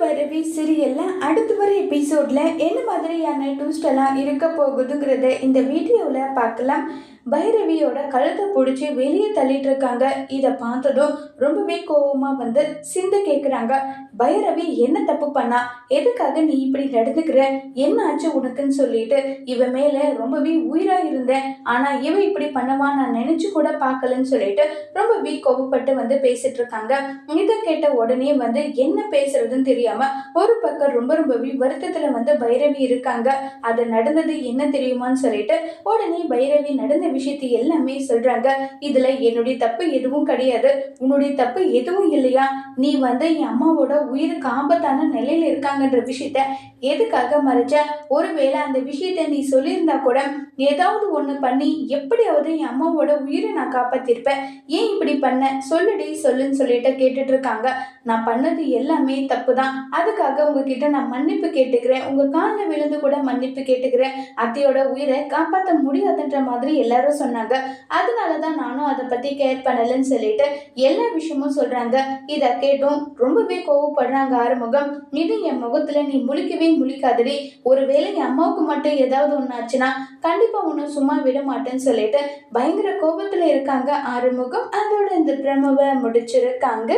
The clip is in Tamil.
பைரவி சீரியல்ல அடுத்து வர எபிசோட்ல என்ன மாதிரியான ட்விஸ்ட் எல்லாம் இருக்க போகுதுங்கிறத இந்த வீடியோவில் பார்க்கலாம். பைரவியோட கழுத்தை பிடிச்சி வெளியே தள்ளிட்டு இருக்காங்க இதை பார்த்ததும் ரொம்பவே கோவமா வந்து சிந்து கேட்குறாங்க பைரவி என்ன தப்பு பண்ணா? எதுக்காக நீ இப்படி நடந்துக்கிற? என்ன ஆச்சு உனக்குன்னு சொல்லிட்டு இவ மேல ரொம்பவே உயிரா இருந்தேன். ஆனா இவ இப்படி பண்ணவா நான் நினைச்சு கூட பார்க்கலன்னு சொல்லிட்டு ரொம்பவே கோவப்பட்டு வந்து பேசிட்டு இருக்காங்க இதை கேட்ட உடனே வந்து என்ன பேசுறதுன்னு தெரியாம ஒரு பக்கம் ரொம்ப ரொம்பவே வருத்தத்துல வந்து பைரவி இருக்காங்க. அது நடந்தது என்ன தெரியுமான்னு சொல்லிட்டு உடனே பைரவி நடந்த விஷயத்தை எல்லாமே சொல்றாங்க. இதுல என்னுடைய தப்பு எதுவும் கிடையாது. உன்னுடைய தப்பு எதுவும் இல்லையா? நீ வந்து என் அம்மாவோட உயிருக்கு ஆபத்தான நிலையில இருக்காங்கன்ற விஷயத்த எதுக்காக மறைச்ச? ஒருவேளை அந்த விஷயத்த நீ சொல்லியிருந்தா கூட ஏதாவது ஒண்ணு பண்ணி எப்படியாவது என் அம்மாவோட உயிரை நான் காப்பாத்திருப்பேன். ஏன் இப்படி பண்ண? சொல்லுடி சொல்லுன்னு சொல்லிட்டு கேட்டுட்டு இருக்காங்க. நான் பண்ணது எல்லாமே தப்பு தான் அதுக்காக உங்ககிட்ட நான் மன்னிப்பு கேட்டுக்கிறேன். உங்க காலில் விழுந்து கூட மன்னிப்பு கேட்டுக்கிறேன். அத்தையோட உயிரை காப்பாற்ற முடியாதுன்ற மாதிரி எல்லாரும் சொன்னாங்க. அதனால தான் நானும் அதை பற்றி கேர் பண்ணலன்னு சொல்லிட்டு எல்லா விஷயமும் சொல்கிறாங்க இதை கேட்டும் ரொம்பவே கோவப்படுறாங்க ஆறுமுகம். இது என் முகத்தில் நீ முழிக்கவே முழிக்காதடி. ஒருவேளை என் அம்மாவுக்கு மட்டும் ஏதாவது ஒன்று ஆச்சுன்னா கண்டிப்பாக உன்னை சும்மா விட மாட்டேன்னு சொல்லிட்டு பயங்கர கோபத்தில் இருக்காங்க ஆறுமுகம். அதோட இந்த பிரமவை முடிச்சிருக்காங்க.